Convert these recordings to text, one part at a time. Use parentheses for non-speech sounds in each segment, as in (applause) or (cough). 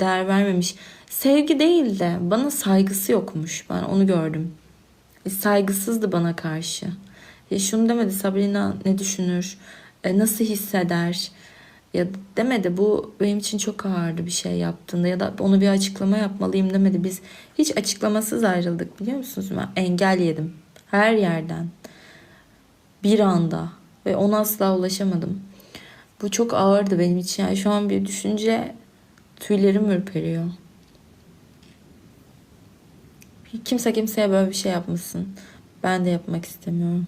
değer vermemiş. Sevgi değil de bana saygısı yokmuş. Ben onu gördüm. E, saygısızdı bana karşı. E, şunu demedi Sabrina ne düşünür? E, nasıl hisseder? Ya demedi bu benim için çok ağırdı bir şey yaptığında ya da onu bir açıklama yapmalıyım demedi. Biz hiç açıklamasız ayrıldık biliyor musunuz? Ben engel yedim. Her yerden. Bir anda. Ve ona asla ulaşamadım. Bu çok ağırdı benim için. Yani şu an bir düşünce tüylerim ürperiyor. Kimse kimseye böyle bir şey yapmasın. Ben de yapmak istemiyorum.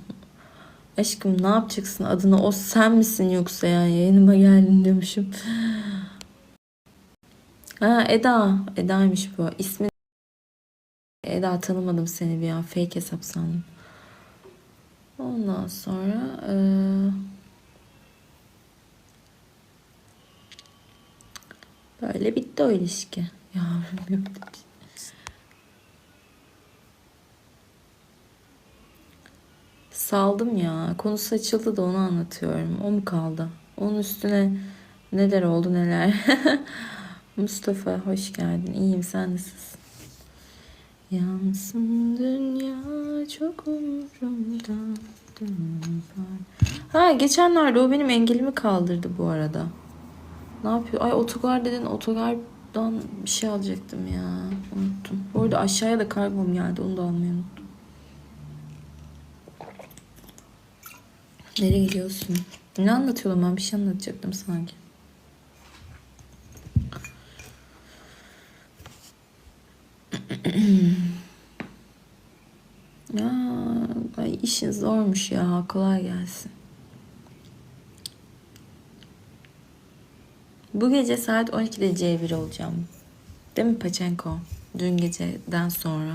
Aşkım ne yapacaksın adını o sen misin yoksa ya yayınıma geldin diyormuşum. Ha Eda. Eda'ymış bu. İsmi Eda tanımadım seni bir an. Fake hesap sandım. Ondan sonra eee, böyle bitti o ilişki. Yavrum. Saldım ya. Konusu açıldı da onu anlatıyorum. O mu kaldı? Onun üstüne neler oldu neler. (laughs) Mustafa hoş geldin. İyiyim sen nasılsın? Yansın dünya çok umurumda. Ha geçenlerde o benim engelimi kaldırdı bu arada. Ne yapıyor? Ay otogar dedin otogardan bir şey alacaktım ya. Unuttum. Bu arada aşağıya da kargom geldi. Onu da almayı unuttum. Nereye gidiyorsun? Ne anlatıyordum ben? Bir şey anlatacaktım sanki. (clears throat) ya ay işin zormuş ya. Kolay gelsin. Bu gece saat 12'de C1 olacağım. Değil mi Paçenko? Dün geceden sonra.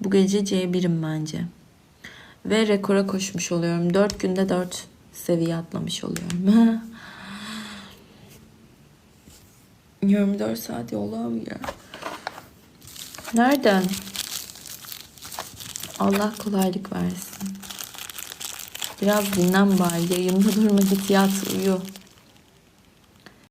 Bu gece C1'im bence. Ve rekora koşmuş oluyorum. 4 günde 4 seviye atlamış oluyorum. (laughs) 24 saat yollam ya. Nereden? Allah kolaylık versin. Biraz dinlen bari. Yayında durma git yat uyu.